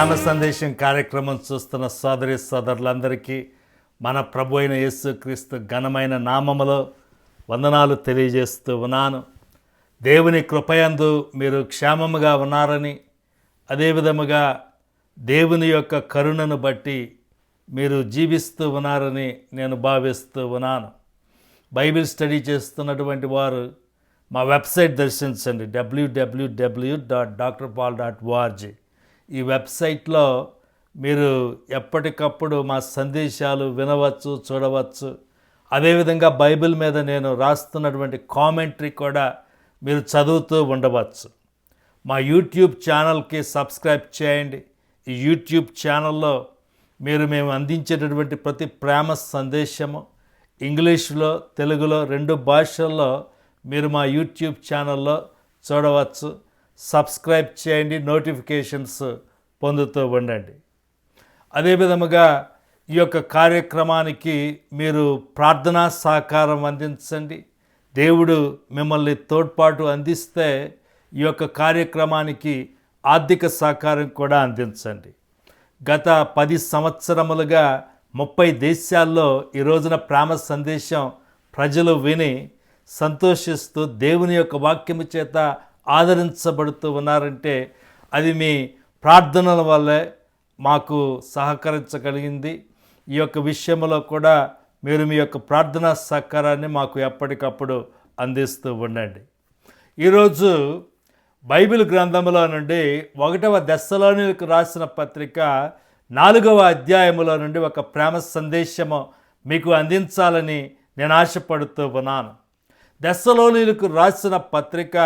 జ్ఞాన సందేశం కార్యక్రమం చూస్తున్న సోదరి సోదరులందరికీ మన ప్రభు అయిన యేసుక్రీస్తు ఘనమైన నామములో వందనాలు తెలియజేస్తూ ఉన్నాను. దేవుని కృపయందు మీరు క్షేమముగా ఉన్నారని అదేవిధముగా దేవుని యొక్క కరుణను బట్టి మీరు జీవిస్తూ ఉన్నారని నేను భావిస్తూ ఉన్నాను. బైబిల్ స్టడీ చేస్తున్నటువంటి వారు మా వెబ్సైట్ దర్శించండి WWW dot doctor Paul dot ORG ఈ వెబ్సైట్లో మీరు ఎప్పటికప్పుడు మా సందేశాలు వినవచ్చు చూడవచ్చు. అదేవిధంగా బైబిల్ మీద నేను రాస్తున్నటువంటి కామెంటరీ కూడా మీరు చదువుతూ ఉండవచ్చు. మా యూట్యూబ్ ఛానల్కి సబ్స్క్రైబ్ చేయండి. ఈ యూట్యూబ్ ఛానల్లో మీరు మేము అందించేటటువంటి ప్రతి ప్రేమ సందేశము ఇంగ్లీష్లో తెలుగులో రెండు భాషల్లో మీరు మా యూట్యూబ్ ఛానల్లో చూడవచ్చు. సబ్స్క్రైబ్ చేయండి నోటిఫికేషన్స్ పొందుతూ ఉండండి. అదే విధముగా ఈ యొక్క కార్యక్రమానికి మీరు ప్రార్థనా సహకారం అందించండి. దేవుడు మిమ్మల్ని తోడ్పాటు అందిస్తే ఈ యొక్క కార్యక్రమానికి ఆర్థిక సహకారం కూడా అందించండి. గత పది సంవత్సరములుగా ముప్పై దేశాల్లో ఈ రోజున ప్రేమ సందేశం ప్రజలు విని సంతోషిస్తూ దేవుని యొక్క వాక్యము చేత ఆదరించబడుతూ ఉన్నారంటే అది మీ ప్రార్థనల వల్లే మాకు సహకరించగలిగింది. ఈ యొక్క విషయంలో కూడా మీరు మీ యొక్క ప్రార్థనా సహకారాన్ని మాకు ఎప్పటికప్పుడు అందిస్తూ ఉండండి. ఈరోజు బైబిల్ గ్రంథంలో నుండి ఒకటవ దశలోనికి రాసిన పత్రిక నాలుగవ అధ్యాయములో నుండి ఒక ప్రేమ సందేశము మీకు అందించాలని నేను ఆశపడుతూ ఉన్నాను. దశలోనికి రాసిన పత్రిక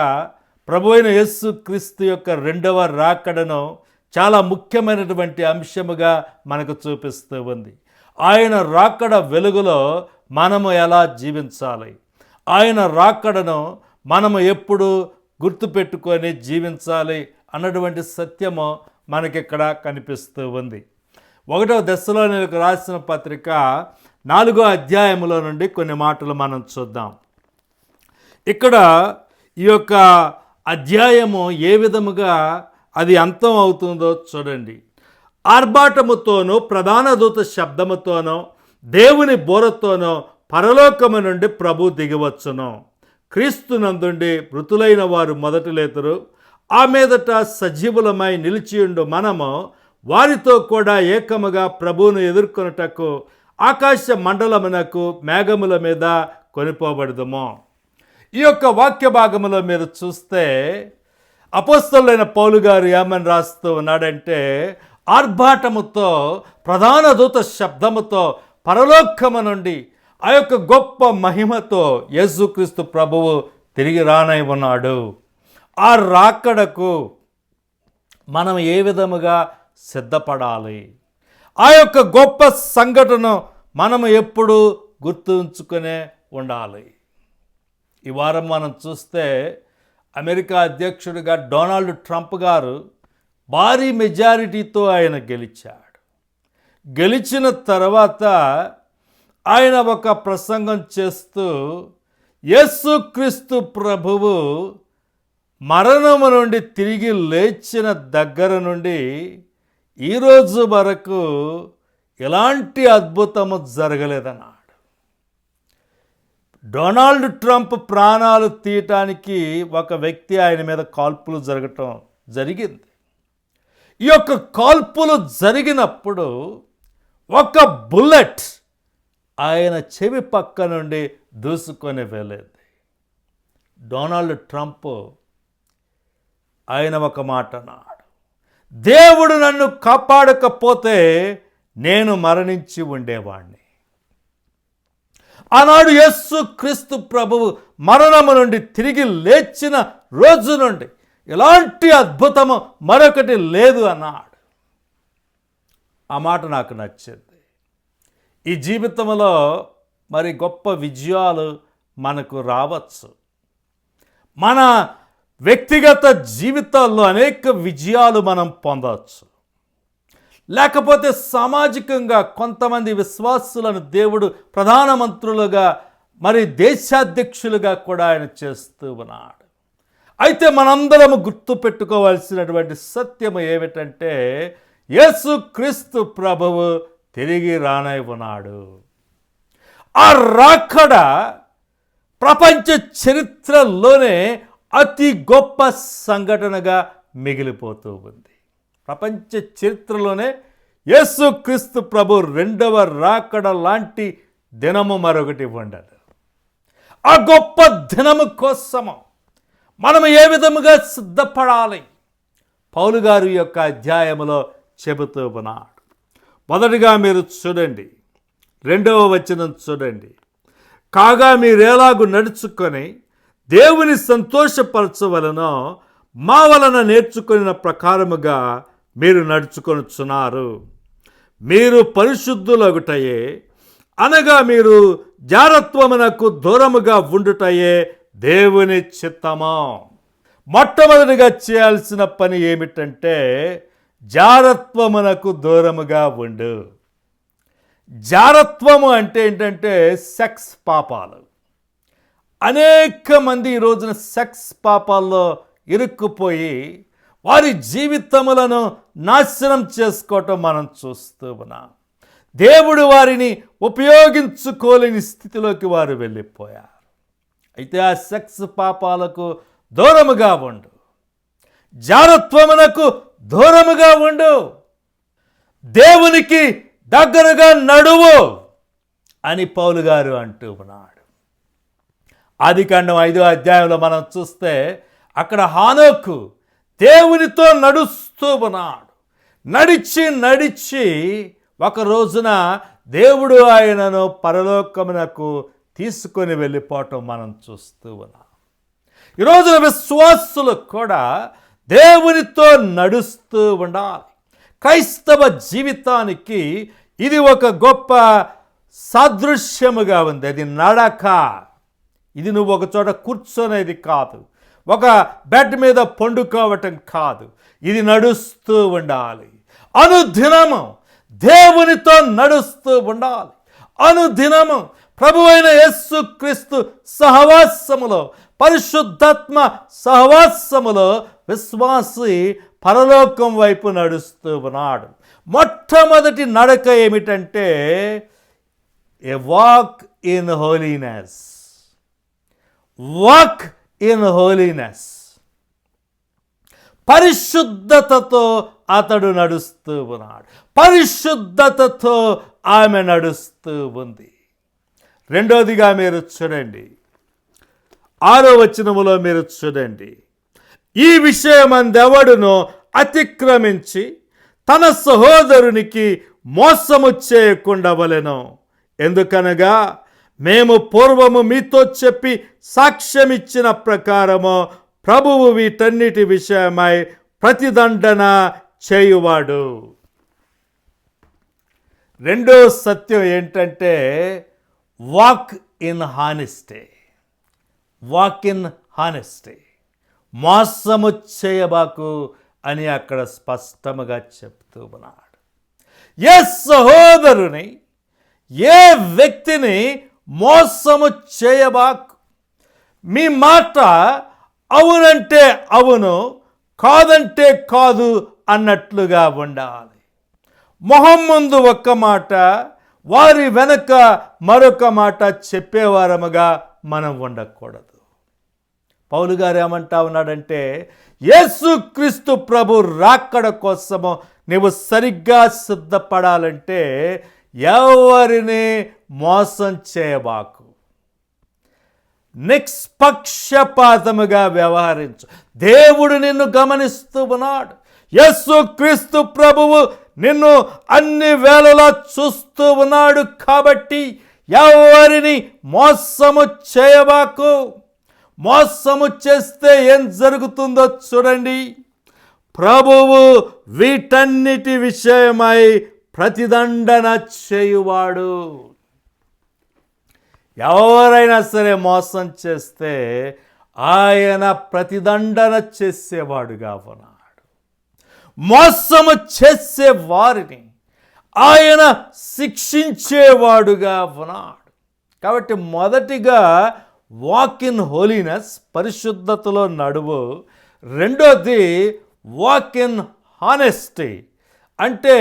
ప్రభు అయిన యేసు క్రీస్తు యొక్క రెండవ రాకడను చాలా ముఖ్యమైనటువంటి అంశముగా మనకు చూపిస్తూ ఉంది. ఆయన రాకడ వెలుగులో మనము ఎలా జీవించాలి? ఆయన రాకడను మనము ఎప్పుడు గుర్తుపెట్టుకొని జీవించాలి అన్నటువంటి సత్యము మనకిక్కడ కనిపిస్తూ ఉంది. ఒకటవ దశలో నేను రాసిన పత్రిక నాలుగో అధ్యాయములో నుండి కొన్ని మాటలు మనం చూద్దాం. ఇక్కడ ఈ యొక్క అధ్యాయము ఏ విధముగా అది అంతం అవుతుందో చూడండి. ఆర్భాటముతోనూ ప్రధాన దూత శబ్దముతోనో దేవుని బోరతోనో పరలోకము నుండి ప్రభు దిగవచ్చును. క్రీస్తునందుండి మృతులైన వారు మొదటి లేతురు ఆ మీదట సజీవులమై నిలిచియుండు మనము వారితో కూడా ఏకముగా ప్రభువును ఎదుర్కొనుటకు ఆకాశ మండలమునకు మేఘముల మీద కొనిపోబడదుము. ఈ యొక్క వాక్య భాగములో మీరు చూస్తే అపోస్తలైన పౌలు గారు ఏమని రాస్తూ ఉన్నాడంటే ఆర్భాటముతో ప్రధాన దూత శబ్దముతో పరలోకము నుండి ఆ యొక్క గొప్ప మహిమతో యేసుక్రీస్తు ప్రభువు తిరిగి రానై ఉన్నాడు. ఆ రాకడకు మనం ఏ విధముగా సిద్ధపడాలి? ఆ యొక్క గొప్ప సంఘటన మనము ఎప్పుడు గుర్తుంచుకునే ఉండాలి? ఈ వారం మనం చూస్తే అమెరికా అధ్యక్షుడిగా డొనాల్డ్ ట్రంప్ గారు భారీ మెజారిటీతో ఆయన గెలిచాడు. గెలిచిన తర్వాత ఆయన ఒక ప్రసంగం చేస్తూ యేసుక్రీస్తు ప్రభువు మరణము నుండి తిరిగి లేచిన దగ్గర నుండి ఈరోజు వరకు ఎలాంటి అద్భుతము జరగలేదన్నా డొనాల్డ్ ట్రంప్ ప్రాణాలు తీయటానికి ఒక వ్యక్తి ఆయన మీద కాల్పులు జరగటం జరిగింది. ఈ యొక్క కాల్పులు జరిగినప్పుడు ఒక బుల్లెట్ ఆయన చెవి పక్క నుండి దూసుకొని వెళ్ళేది. డొనాల్డ్ ట్రంప్ ఆయన ఒక మాట అన్నాడు దేవుడు నన్ను కాపాడకపోతే నేను మరణించి ఉండేవాణ్ణి. ఆనాడు యస్సు క్రీస్తు ప్రభువు మరణము నుండి తిరిగి లేచిన రోజు నుండి ఎలాంటి అద్భుతము మరొకటి లేదు అన్నాడు. ఆ మాట నాకు నచ్చింది. ఈ జీవితంలో మరి గొప్ప విజయాలు మనకు రావచ్చు. మన వ్యక్తిగత జీవితాల్లో అనేక విజయాలు మనం పొందవచ్చు. లేకపోతే సామాజికంగా కొంతమంది విశ్వాసులను దేవుడు ప్రధానమంత్రులుగా మరి దేశాధ్యక్షులుగా కూడా ఆయన చేస్తూ ఉన్నాడు. అయితే మనందరము గుర్తుపెట్టుకోవాల్సినటువంటి సత్యము ఏమిటంటే యేసుక్రీస్తు ప్రభువు తిరిగి రానై ఉన్నాడు. ఆ రాకడ ప్రపంచ చరిత్రలోనే అతి గొప్ప సంఘటనగా మిగిలిపోతూ ఉంది. ప్రపంచ చరిత్రలోనే యేసుక్రీస్తు ప్రభు రెండవ రాకడ లాంటి దినము మరొకటి ఉండదు ఆ గొప్ప దినము కోసము మనం ఏ విధముగా సిద్ధపడాలి? పౌలు గారు యొక్క అధ్యాయములో చెబుతూ ఉన్నాడు. మొదటిగా మీరు చూడండి. రెండవ వచనం చూడండి. కాగా మీరేలాగు నడుచుకొని దేవుని సంతోషపరచవలనో మా వలన నేర్చుకున్న ప్రకారముగా మీరు నడుచుకొనుచున్నారు. మీరు పరిశుద్ధులగుటయే. అనగా మీరు జారత్వమునకు దూరముగా ఉండుటయే దేవుని చిత్తమా. మొట్టమొదటిగా చేయాల్సిన పని ఏమిటంటే జారత్వమునకు దూరముగా ఉండు. జారత్వము అంటే ఏంటంటే సెక్స్ పాపాలు. అనేక మంది ఈ రోజున సెక్స్ పాపాల్లో ఇరుక్కుపోయి వారి జీవితములను నాశనం చేసుకోవటం మనం చూస్తూ ఉన్నాం. దేవుడు వారిని ఉపయోగించుకోలేని స్థితిలోకి వారు వెళ్ళిపోయారు. అయితే ఆ సెక్స్ పాపాలకు దూరముగా ఉండు. జారత్వమునకు దూరముగా ఉండు. దేవునికి దగ్గరగా నడువు అని పౌలు గారు అంటూ ఉన్నాడు. ఆది కాండం ఐదో అధ్యాయంలో మనం చూస్తే అక్కడ హానోకు దేవునితో నడుస్తూ ఉన్నాడు. నడిచి నడిచి ఒక రోజున దేవుడు ఆయనను పరలోకమునకు తీసుకొని వెళ్ళిపోవటం మనం చూస్తూ ఉన్నాం. ఈ విశ్వాసులు కూడా దేవునితో నడుస్తూ ఉండాలి. క్రైస్తవ జీవితానికి ఇది ఒక గొప్ప సాదృశ్యముగా ఉంది. అది నడక. ఇది నువ్వు ఒక చోట కూర్చొనేది కాదు. ఒక బెడ్ మీద పండుకోవటం కాదు. ఇది నడుస్తూ ఉండాలి. అనుదినము దేవునితో నడుస్తూ ఉండాలి. అనుదినము ప్రభువైన యేసు క్రీస్తు సహవాసములో పరిశుద్ధాత్మ సహవాసములో విశ్వాసి పరలోకం వైపు నడుస్తూ ఉన్నాడు. మొట్టమొదటి నడక ఏమిటంటే a walk in holiness. Walk in holiness పరిశుద్ధతతో అతడు నడుస్తూ ఉన్నాడు. పరిశుద్ధతతో ఆమె నడుస్తూ ఉంది. రెండోదిగా మీరు చూడండి. ఆరో వచనములో మీరు చూడండి. ఈ విషయమందెవడును అతిక్రమించి తన సహోదరునికి మోసము చేయకుండా వలెను. ఎందుకనగా మేము పూర్వము మీతో చెప్పి సాక్ష్యమిచ్చిన ప్రకారము ప్రభువు వీటన్నిటి విషయమై ప్రతిదండన చేయువాడు. రెండో సత్యం ఏంటంటే walk in honesty walk in honesty మోసము చేయబాకు అని అక్కడ స్పష్టముగా చెప్తూ ఉన్నాడు. ఏ సహోదరుని ఏ వ్యక్తిని మోసము చేయబాక్. మీ మాట అవునంటే అవును కాదంటే కాదు అన్నట్లుగా ఉండాలి. మొహం ముందు ఒక్క మాట వారి వెనక మరొక మాట చెప్పేవారముగా మనం ఉండకూడదు. పౌలు గారు ఏమంటా ఉన్నాడంటే యేసుక్రీస్తు ప్రభు రాకడ కోసము నువ్వు సరిగ్గా సిద్ధపడాలంటే ఎవరిని మోసం చేయబాకు? నిష్పక్షపాతముగా వ్యవహరించు. దేవుడు నిన్ను గమనిస్తూ ఉన్నాడు. యస్సు క్రీస్తు ప్రభువు నిన్ను అన్ని వేళలా చూస్తూ ఉన్నాడు కాబట్టి ఎవరిని మోసము చేయబాకు? మోసము చేస్తే ఏం జరుగుతుందో చూడండి. ప్రభువు వీటన్నిటి విషయమై ప్రతిదండన చేయువాడు. ఎవరైనా సరే మోసం చేస్తే ఆయన ప్రతిదండన చేసేవాడుగా ఉన్నాడు మోసము చేసే వారిని ఆయన శిక్షించేవాడుగా ఉన్నాడు కాబట్టి మొదటిగా వాక్ ఇన్ హోలీనెస్ పరిశుద్ధతలో నడువు. రెండోది వాక్ ఇన్ హానెస్టీ అంటే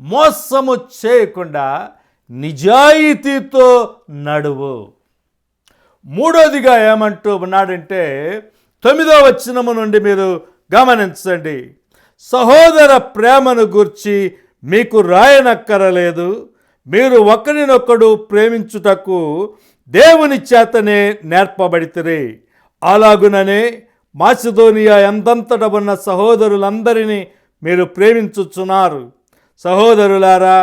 మోసము చేయకుండా నిజాయితీతో నడువు. మూడోదిగా ఏమంటూ ఉన్నాడంటే తొమ్మిదో వచ్చినము నుండి మీరు గమనించండి. సహోదర ప్రేమను గుర్చి మీకు రాయనక్కరలేదు. మీరు ఒకరినొకడు ప్రేమించుటకు దేవుని చేతనే నేర్పబడితిరి. అలాగుననే మాసిదోనియా ఎంతంతట ఉన్న సహోదరులందరినీ మీరు ప్రేమించుచున్నారు. సహోదరులారా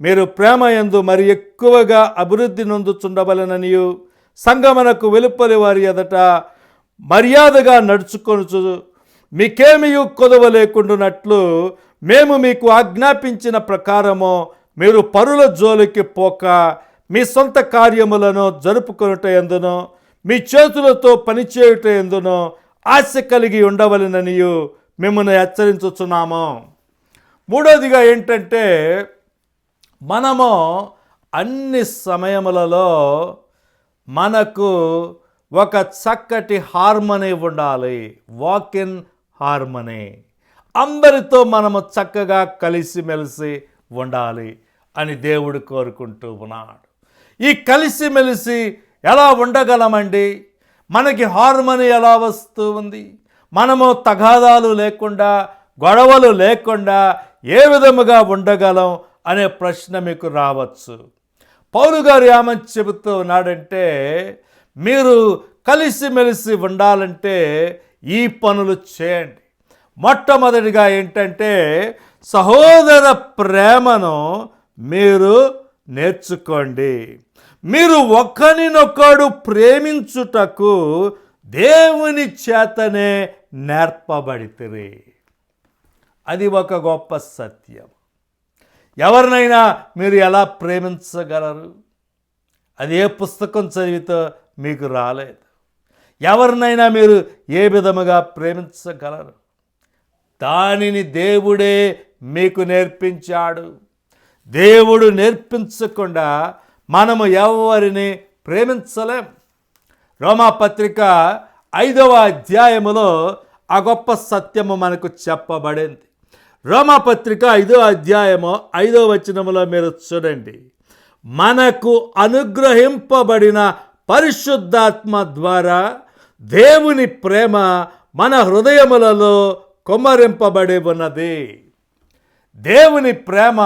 మీరు ప్రేమ యందు మరి ఎక్కువగా అభివృద్ధి నొందుచుండవలననియు సంగమనకు వెలుపలి వారి ఎదట మర్యాదగా నడుచుకొనుచు మీకేమియు కొదవ లేకుండానట్లు మేము మీకు ఆజ్ఞాపించిన ప్రకారము మీరు పరుల జోలికి పోక మీ సొంత కార్యములను జరుపుకొనుట ఎందునో మీ చేతులతో పనిచేయుట ఎందునో ఆశ కలిగి ఉండవలననియు మిమ్మల్ని హెచ్చరించుచున్నాము. మూడోదిగా ఏంటంటే మనము అన్ని సమయములలో మనకు ఒక చక్కటి హార్మనీ ఉండాలి. వాక్ ఇన్ హార్మనీ అందరితో మనము చక్కగా కలిసిమెలిసి ఉండాలి అని దేవుడు కోరుకుంటూ ఉన్నాడు. ఈ కలిసిమెలిసి ఎలా ఉండగలమండి? మనకి హార్మనీ ఎలా వస్తూ ఉంది? మనము తగాదాలు లేకుండా గొడవలు లేకుండా ఏ విధముగా ఉండగలం అనే ప్రశ్న మీకు రావచ్చు. పౌలు గారు ఏమని చెబుతూ ఉన్నాడంటే మీరు కలిసిమెలిసి ఉండాలంటే ఈ పనులు చేయండి. మొట్టమొదటిగా ఏంటంటే సహోదర ప్రేమను మీరు నేర్చుకోండి. మీరు ఒకరినొకడు ప్రేమించుటకు దేవుని చేతనే నేర్పబడితే అది ఒక గొప్ప సత్యం. ఎవరినైనా మీరు ఎలా ప్రేమించగలరు? అది ఏ పుస్తకం చదివితో మీకు రాలేదు. ఎవరినైనా మీరు ఏ విధముగా ప్రేమించగలరు? దానిని దేవుడే మీకు నేర్పించాడు. దేవుడు నేర్పించకుండా మనము ఎవరిని ప్రేమించలేం. రోమాపత్రిక ఐదవ అధ్యాయములో ఆ గొప్ప సత్యము మనకు చెప్పబడింది. రోమాపత్రిక ఐదో అధ్యాయము ఐదో వచనములో మీరు చూడండి. మనకు అనుగ్రహింపబడిన పరిశుద్ధాత్మ ద్వారా దేవుని ప్రేమ మన హృదయములలో కొమ్మరింపబడి ఉన్నది. దేవుని ప్రేమ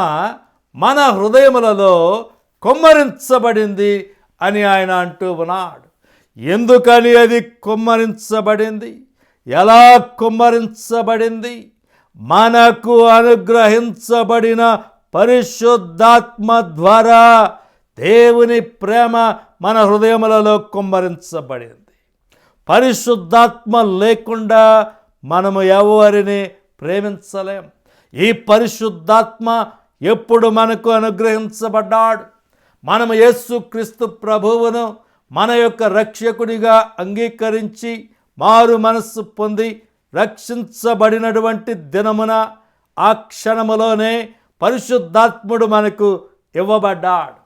మన హృదయములలో కొమ్మరించబడింది అని ఆయన అంటూ ఉన్నాడు. ఎందుకని అది కొమ్మరించబడింది? ఎలా కొమ్మరించబడింది? మనకు అనుగ్రహించబడిన పరిశుద్ధాత్మ ద్వారా దేవుని ప్రేమ మన హృదయములలో కుమ్మరించబడింది. పరిశుద్ధాత్మ లేకుండా మనము ఎవరిని ప్రేమించలేం. ఈ పరిశుద్ధాత్మ ఎప్పుడు మనకు అనుగ్రహించబడ్డాడు? మనము యేసుక్రీస్తు ప్రభువును మన యొక్క రక్షకుడిగా అంగీకరించి మారు మనస్సు పొంది రక్షించబడినటువంటి దినమున ఆ క్షణములోనే పరిశుద్ధాత్ముడు మనకు ఇవ్వబడ్డాడు.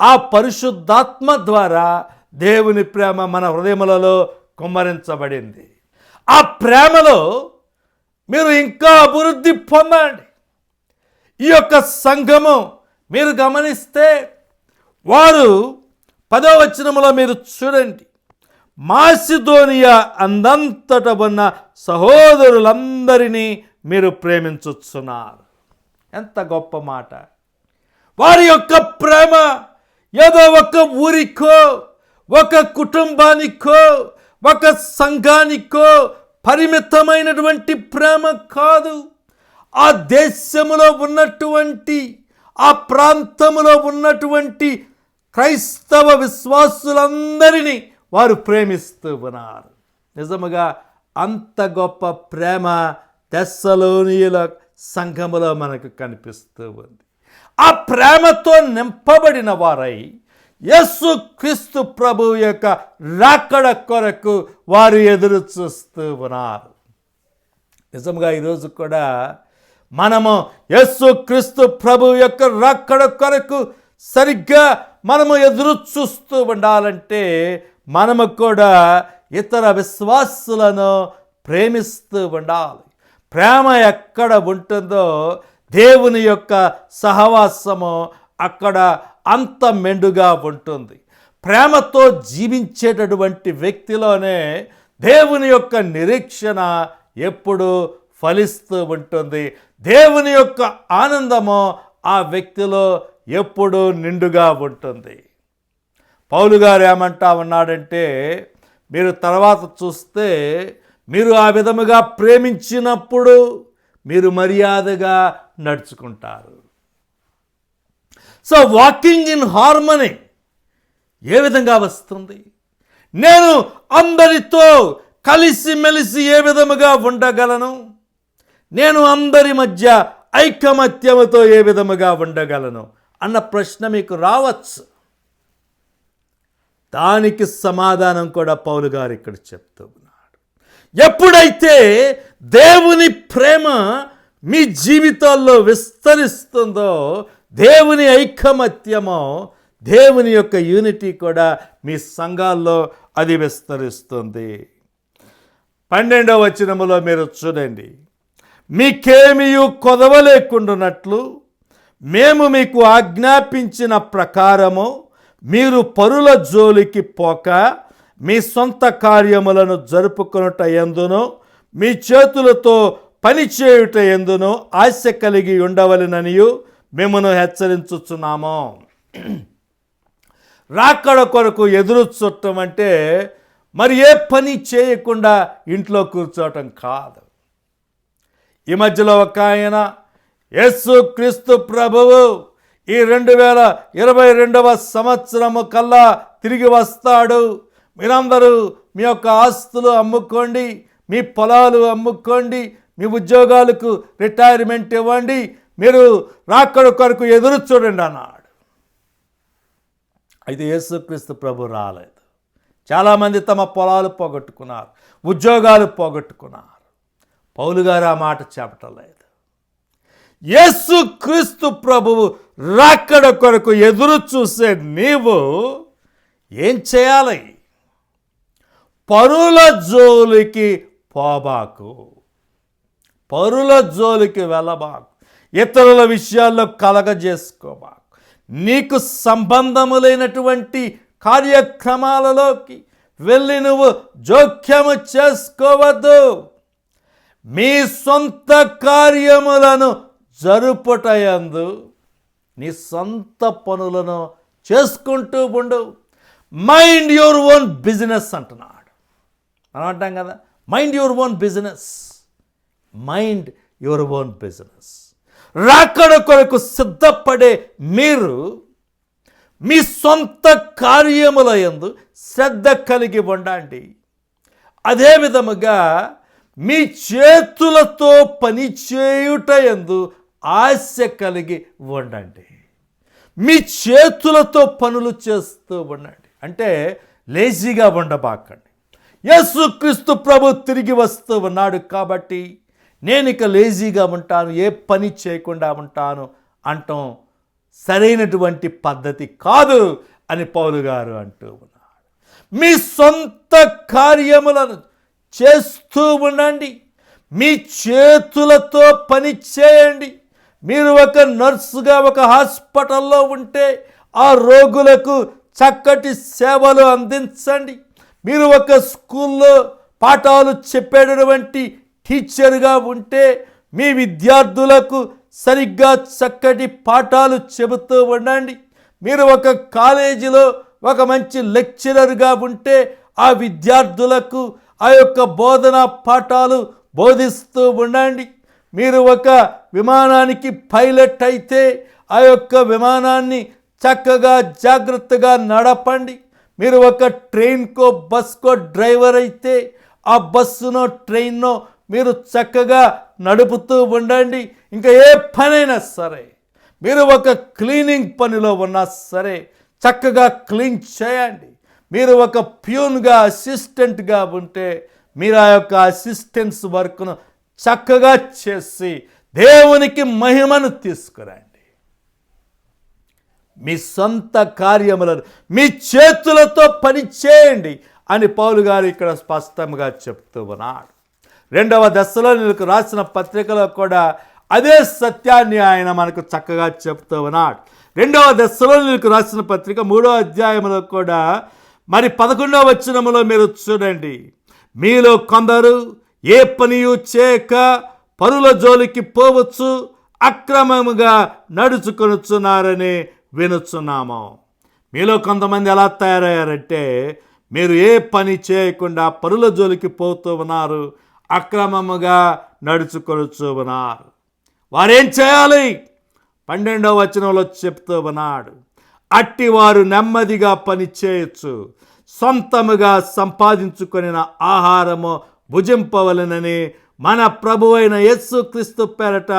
ఆ పరిశుద్ధాత్మ ద్వారా దేవుని ప్రేమ మన హృదయములలో కుమ్మరించబడింది. ఆ ప్రేమలో మీరు ఇంకా అభివృద్ధి పొందండి. ఈ యొక్క సంఘము మీరు గమనిస్తే వారు పదో వచనంలో మీరు చూడండి. మాసిదోనియా అందంతట ఉన్న సహోదరులందరినీ మీరు ప్రేమించుచున్నారు. ఎంత గొప్ప మాట. వారి యొక్క ప్రేమ ఏదో ఒక ఊరికో ఒక కుటుంబానికో ఒక సంఘానికో పరిమితమైనటువంటి ప్రేమ కాదు. ఆ దేశములో ఉన్నటువంటి ఆ ప్రాంతములో ఉన్నటువంటి క్రైస్తవ విశ్వాసులందరినీ వారు ప్రేమిస్తూ ఉన్నారు నిజముగా అంత గొప్ప ప్రేమ తెస్సలోనియుల సంఘములో మనకు కనిపిస్తూ ఉంది. ఆ ప్రేమతో నింపబడిన వారై యస్సు క్రీస్తు ప్రభు యొక్క రాకడ కొరకు వారు ఎదురు చూస్తూ ఉన్నారు. నిజంగా ఈరోజు కూడా మనము యస్సు క్రీస్తు ప్రభు యొక్క రాకడ కొరకు సరిగ్గా మనము ఎదురు చూస్తూ ఉండాలంటే మనము కూడా ఇతర విశ్వాసులను ప్రేమిస్తూ ఉండాలి. ప్రేమ ఎక్కడ ఉంటుందో దేవుని యొక్క సహవాసము అక్కడ అంత మెండుగా ఉంటుంది. ప్రేమతో జీవించేటటువంటి వ్యక్తిలోనే దేవుని యొక్క నిరీక్షణ ఎప్పుడు ఫలిస్తూ ఉంటుంది. దేవుని యొక్క ఆనందము ఆ వ్యక్తిలో ఎప్పుడు నిండుగా ఉంటుంది. పౌలు గారు ఏమంటా ఉన్నాడంటే మీరు తర్వాత చూస్తే మీరు ఆ విధముగా ప్రేమించినప్పుడు మీరు మర్యాదగా నడుచుకుంటారు. సో వాకింగ్ ఇన్ హార్మనీ ఏ విధంగా వస్తుంది? నేను అందరితో కలిసిమెలిసి ఏ విధముగా ఉండగలను? నేను అందరి మధ్య ఐకమత్యముతో ఏ విధముగా ఉండగలను? అన్న ప్రశ్న మీకు రావచ్చు. దానికి సమాధానం కూడా పౌలు గారు ఇక్కడ చెప్తూ ఉన్నాడు. ఎప్పుడైతే దేవుని ప్రేమ మీ జీవితాల్లో విస్తరిస్తుందో దేవుని ఐకమత్యమో దేవుని యొక్క యూనిటీ కూడా మీ సంఘాల్లో అది విస్తరిస్తుంది. పన్నెండవ వచనములో మీరు చూడండి. మీకేమియు కొదవలేకుండానట్లు మేము మీకు ఆజ్ఞాపించిన ప్రకారము మీరు పరుల జోలికి పోక మీ సొంత కార్యములను జరుపుకొనుట ఎందును? మీ చేతులతో పని చేయుట ఎందును? ఆశ కలిగి ఉండవలననియు మిమ్మను హెచ్చరించుచున్నాము. రాకడ కొరకు ఎదురు చూడటం అంటే మరి ఏ పని చేయకుండా ఇంట్లో కూర్చోవటం కాదు. ఈ మధ్యలో ఒక ఆయన యేసు క్రీస్తు ప్రభువు ఈ రెండు వేల ఇరవై రెండవ సంవత్సరము కల్లా తిరిగి వస్తాడు. మీరందరూ మీ యొక్క ఆస్తులు అమ్ముకోండి మీ పొలాలు అమ్ముకోండి మీ ఉద్యోగాలకు రిటైర్మెంట్ ఇవ్వండి. మీరు రాకడ కొరకు ఎదురు చూడండి అన్నాడు. అయితే యేసుక్రీస్తు ప్రభు రాలేదు. చాలామంది తమ పొలాలు పోగొట్టుకున్నారు ఉద్యోగాలు పోగొట్టుకున్నారు. పౌలు గారు ఆ మాట చెప్పటం లేదు. యేసుక్రీస్తు ప్రభువు రాక్కడ కొరకు ఎదురు చూసే నీవు ఏం చేయాలి? పరుల జోలికి పోబాకు. పరుల జోలికి వెళ్ళబాకు. ఇతరుల విషయాల్లో కలగజేసుకోబాకు. నీకు సంబంధములైనటువంటి కార్యక్రమాలలోకి వెళ్ళి నువ్వు జోక్యము చేసుకోవద్దు. మీ సొంత కార్యములను జరుపుటయందు నీ సొంత పనులను చేసుకుంటూ ఉండు. మైండ్ యువర్ ఓన్ బిజినెస్ అంటున్నాడు. మనం అంటాం కదా mind your own business mind your own business రాకడ కొరకు సిద్ధపడే మీరు మీ సొంత కార్యముల యందు శ్రద్ధ కలిగి ఉండండి. అదే విధముగా మీ చేతులతో పని చేయుట ఎందు ఆశ కలిగి ఉండండి. మీ చేతులతో పనులు చేస్తూ ఉండండి. అంటే లేజీగా ఉండబాకండి. యేసుక్రీస్తు ప్రభు తిరిగి వస్తూ ఉన్నాడు కాబట్టి నేను ఇక లేజీగా ఉంటాను ఏ పని చేయకుండా ఉంటాను అంటాం సరైనటువంటి పద్ధతి కాదు అని పౌలు గారు అంటూ ఉన్నాడు మీ సొంత కార్యములను చేస్తూ ఉండండి. మీ చేతులతో పని చేయండి. మీరు ఒక నర్సుగా ఒక హాస్పిటల్లో ఉంటే ఆ రోగులకు చక్కటి సేవలు అందించండి. మీరు ఒక స్కూల్లో పాఠాలు చెప్పేటటువంటి టీచర్గా ఉంటే మీ విద్యార్థులకు సరిగ్గా చక్కటి పాఠాలు చెబుతూ ఉండండి. మీరు ఒక కాలేజీలో ఒక మంచి లెక్చరర్గా ఉంటే ఆ విద్యార్థులకు ఆ యొక్క బోధనా పాఠాలు బోధిస్తూ ఉండండి. మీరు ఒక విమానానికి పైలట్ అయితే ఆ యొక్క విమానాన్ని చక్కగా జాగ్రత్తగా నడపండి. మీరు ఒక ట్రైన్కో బస్కో డ్రైవర్ అయితే ఆ బస్సునో ట్రైన్నో మీరు చక్కగా నడుపుతూ ఉండండి. ఇంకా ఏ పనైనా సరే మీరు ఒక క్లీనింగ్ పనిలో ఉన్నా సరే చక్కగా క్లీన్ చేయండి. మీరు ఒక ప్యూన్గా అసిస్టెంట్గా ఉంటే మీరు ఆ యొక్క అసిస్టెన్స్ వర్క్ను చక్కగా చేసి దేవునికి మహిమను తీసుకురండి. మీ సొంత కార్యములను మీ చేతులతో పనిచేయండి అని పౌలు గారు ఇక్కడ స్పష్టంగా చెప్తూ ఉన్నాడు. రెండవ దశలో నీకు రాసిన పత్రికలో కూడా అదే సత్యాన్ని ఆయన మనకు చక్కగా చెప్తూ ఉన్నాడు. రెండవ దశలో నీకు రాసిన పత్రిక మూడో అధ్యాయంలో కూడా మరి పదకొండవ వచనములో మీరు చూడండి మీలో కొందరు ఏ పనియు చేయక పరుల జోలికి పోవచ్చు అక్రమముగా నడుచుకొనుచున్నారని వినుచున్నాము. మీలో కొంతమంది ఎలా తయారయ్యారంటే మీరు ఏ పని చేయకుండా పరుల జోలికి పోతూ ఉన్నారు అక్రమముగా నడుచుకొనుచు ఉన్నారు. వారేం చేయాలి? పన్నెండవ వచనంలో చెప్తూ ఉన్నాడు. అట్టి వారు నెమ్మదిగా పని చేయొచ్చు సొంతముగా సంపాదించుకొనిన ఆహారము భుజింపవలనని మన ప్రభు అయిన యస్సు క్రీస్తు పేరట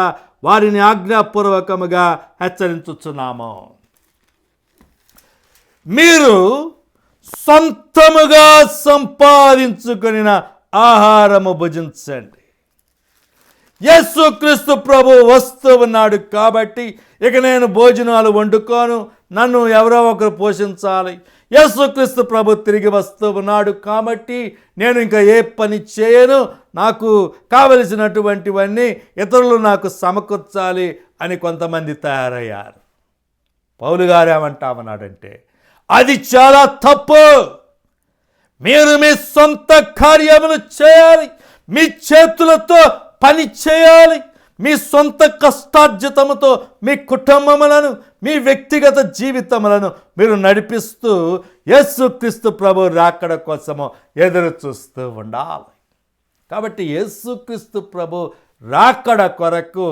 వారిని ఆజ్ఞాపూర్వకముగా హెచ్చరించుచున్నాము. మీరు సొంతముగా సంపాదించుకుని ఆహారము భుజించండి. యేసుక్రీస్తు ప్రభు వస్తూ ఉన్నాడు కాబట్టి ఇక నేను భోజనాలు వండుకోను నన్ను ఎవరో ఒకరు పోషించాలి. యేసుక్రీస్తు ప్రభు తిరిగి వస్తూ ఉన్నాడు కాబట్టి నేను ఇంకా ఏ పని చేయను. నాకు కావలసినటువంటివన్నీ ఇతరులు నాకు సమకూర్చాలి అని కొంతమంది తయారయ్యారు. పౌలు గారు ఏమంటామన్నాడంటే అది చాలా తప్పు. మీరు మీ సొంత కార్యములు చేయాలి. మీ చేతులతో పని చేయాలి. మీ సొంత కష్టార్జితముతో మీ కుటుంబములను మీ వ్యక్తిగత జీవితములను మీరు నడిపిస్తూ యేసుక్రీస్తు ప్రభు రాకడ కోసము ఎదురు చూస్తూ ఉండాలి. కాబట్టి యేసుక్రీస్తు ప్రభు రాకడ కొరకు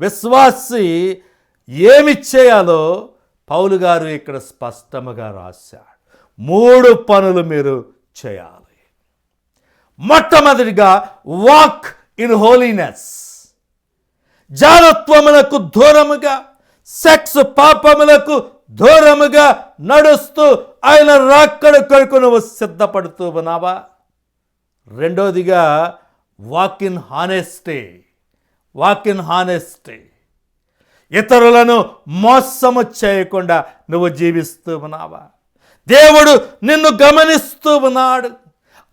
విశ్వాసి ఏమి చేయాలో పౌలు గారు ఇక్కడ స్పష్టముగా రాశాడు. మూడు పనులు మీరు చేయాలి. మొట్టమొదటిగా వాక్ ఇన్ హోలీనెస్. జాలత్వములకు దూరముగా సెక్స్ పాపములకు దూరముగా నడుస్తూ ఆయన రాక్కడ కొరకు నువ్వు సిద్ధపడుతూ ఉన్నావా? రెండోదిగా walk in honesty walk in honesty ఇతరులను మోసము చేయకుండా నువ్వు జీవిస్తూ ఉన్నావా? దేవుడు నిన్ను గమనిస్తూ ఉన్నాడు.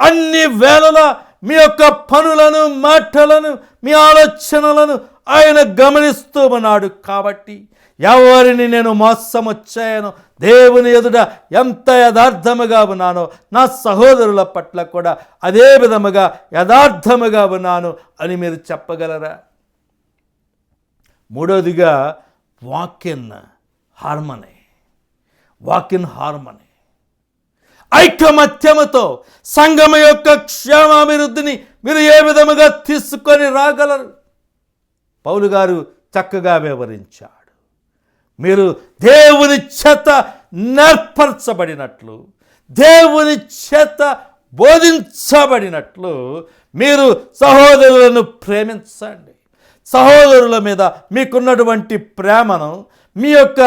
అన్ని వేళలా మీ యొక్క పనులను మాటలను మీ ఆలోచనలను ఆయన గమనిస్తూ ఉన్నాడు కాబట్టి ఎవరిని నేను మోసం చేయను? దేవుని ఎదుట ఎంత యథార్థముగా ఉన్నానో నా సహోదరుల పట్ల కూడా అదే విధముగా యథార్థముగా ఉన్నాను అని మీరు చెప్పగలరా? మూడోదిగా walk in harmony. Walk in harmony. ఐకమత్యముతో సంఘం యొక్క క్షేమాభివృద్ధిని మీరు ఏ విధముగా తీసుకొని రాగలరు? పౌలు గారు చక్కగా వివరించాడు. మీరు దేవుని చేత నేర్పరచబడినట్లు దేవుని చేత బోధించబడినట్లు మీరు సహోదరులను ప్రేమించండి. సహోదరుల మీద మీకున్నటువంటి ప్రేమను మీ యొక్క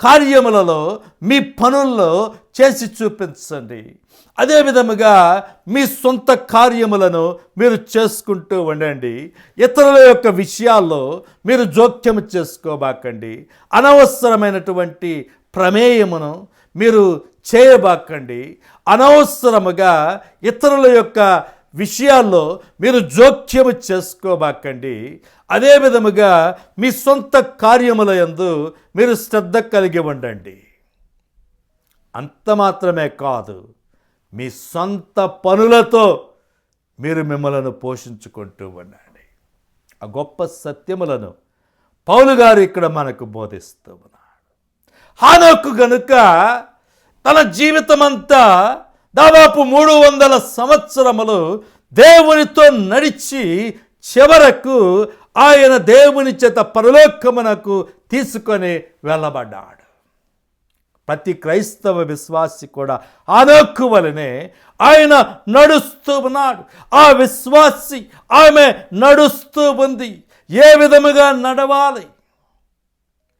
కార్యములలో మీ పనుల్లో చేసి చూపించండి. అదే విధముగా మీ సొంత కార్యములను మీరు చేసుకుంటూ ఉండండి. ఇతరుల యొక్క విషయాల్లో మీరు జోక్యం చేసుకోబాకండి. అనవసరమైనటువంటి ప్రమేయమును మీరు చేయబాకండి. అనవసరముగా ఇతరుల యొక్క విషయాల్లో మీరు జోక్యము చేసుకోబాకండి. అదే విధముగా మీ సొంత కార్యముల యందు మీరు శ్రద్ధ కలిగి ఉండండి. అంత మాత్రమే కాదు. మీ సొంత పనులతో మీరు మిమ్మలను పోషించుకుంటూ ఉండండి. ఆ గొప్ప సత్యములను పౌలు గారు ఇక్కడ మనకు బోధిస్తూ ఉన్నాడు హానోకు గనుక తన జీవితమంతా దాదాపు మూడు వందల సంవత్సరములు దేవునితో నడిచి చివరకు ఆయన దేవుని చేత పరలోకమునకు తీసుకొని వెళ్ళబడ్డాడు. ప్రతి క్రైస్తవ విశ్వాసి కూడా ఆనోక్కు వలనే ఆయన నడుస్తూ ఉన్నాడు. ఆ విశ్వాసి ఆమె నడుస్తూ ఉంది. ఏ విధముగా నడవాలి?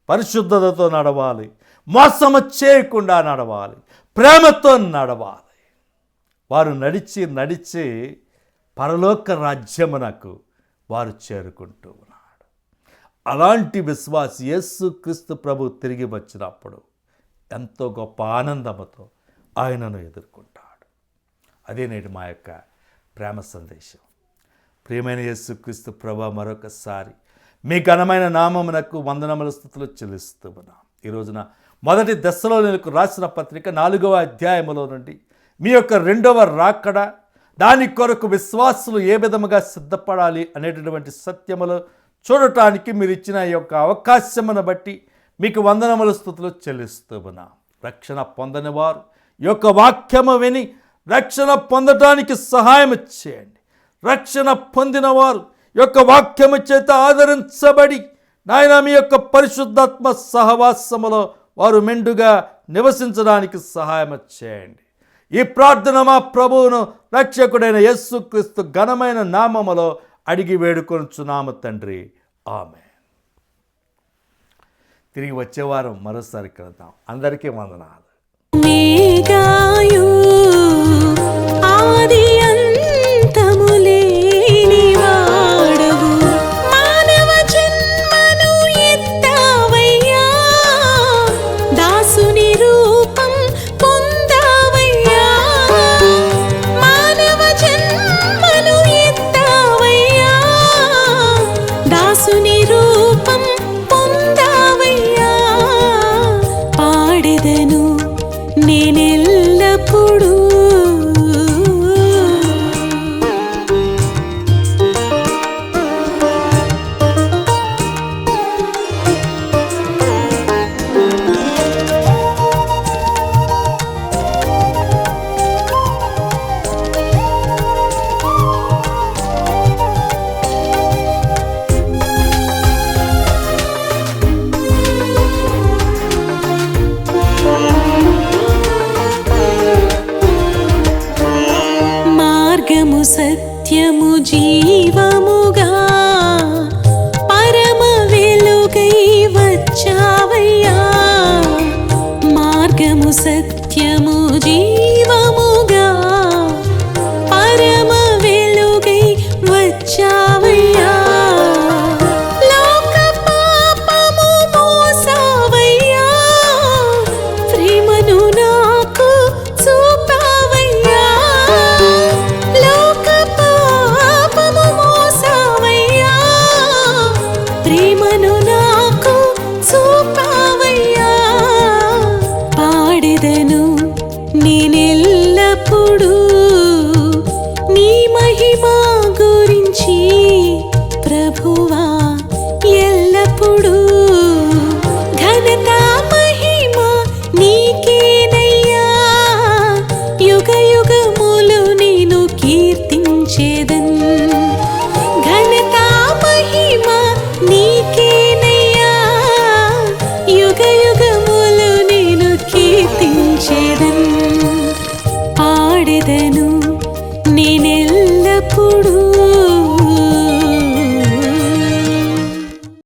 పరిశుద్ధతతో నడవాలి. మోసము చేయకుండా నడవాలి. ప్రేమతో నడవాలి. వారు నడిచి నడిచి పరలోక రాజ్యమునకు వారు చేరుకుంటూ ఉన్నాడు. అలాంటి విశ్వాసి యేసు క్రీస్తు ప్రభు తిరిగి వచ్చినప్పుడు ఎంతో గొప్ప ఆనందముతో ఆయనను ఎదుర్కొంటాడు. అదే నేటి మా యొక్క ప్రేమ సందేశం. ప్రియమైన యేసుక్రీస్తు ప్రభా మరొకసారి మీ ఘనమైన నామమునకు వందనముల స్థుతులు చెల్లిస్తూ ఉన్నాం. ఈ రోజున మొదటి దశలో నేను రాసిన పత్రిక నాలుగవ అధ్యాయములో నుండి మీ యొక్క రెండవ రాకడ దాని కొరకు విశ్వాసులు ఏ విధముగా సిద్ధపడాలి అనేటటువంటి సత్యములు చూడటానికి మీరు ఇచ్చిన ఈ యొక్క అవకాశమును బట్టి మీకు వందనముల స్థుతులు చెల్లిస్తున్నా రక్షణ పొందని వారు యొక్క వాక్యము విని రక్షణ పొందటానికి సహాయం చేయండి. రక్షణ పొందిన వారు యొక్క వాక్యము చేత ఆదరించబడి నాయన మీ యొక్క పరిశుద్ధాత్మ సహవాసములో వారు మెండుగా నివసించడానికి సహాయం చేయండి. ఈ ప్రార్థన మా ప్రభువును రక్షకుడైన యేసుక్రీస్తు ఘనమైన నామములో అడిగి వేడుకొనుచున్నాము తండ్రి. ఆమె తిరిగి వచ్చే వారం మరోసారి కలుద్దాం. అందరికీ వందనాలు.